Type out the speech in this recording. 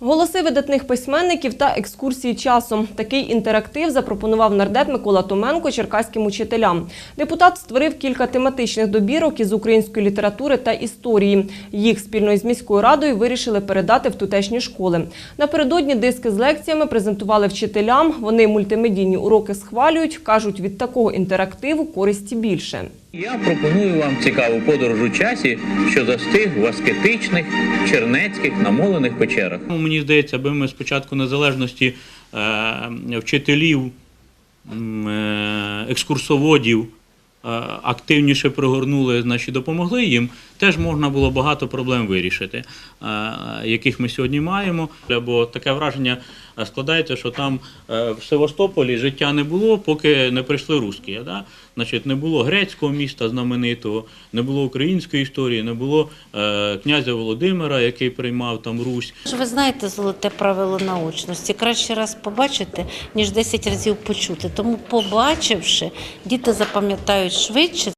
Голоси видатних письменників та екскурсії часом. Такий інтерактив запропонував нардеп Микола Томенко черкаським учителям. Депутат створив кілька тематичних добірок із української літератури та історії. Їх спільно із міською радою вирішили передати в тутешні школи. Напередодні диски з лекціями презентували вчителям. Вони мультимедійні уроки схвалюють. кажуть, від такого інтерактиву користі більше. Я пропоную вам цікаву подорож у часі, що застиг в аскетичних, чернецьких, намолених печерах. Мені здається, аби ми спочатку незалежності е, вчителів, е, екскурсоводів е, активніше пригорнули, значить, допомогли їм, теж можна було багато проблем вирішити, яких ми сьогодні маємо. Бо таке враження складається, що там е, в Севастополі життя не було, поки не прийшли русські. Да? Значить, не було грецького міста знаменитого, не було української історії, не було е, князя Володимира, який приймав там Русь. Ви знаєте золоте правило научності. Краще раз побачити, ніж 10 разів почути. Тому, побачивши, діти запам'ятають швидше.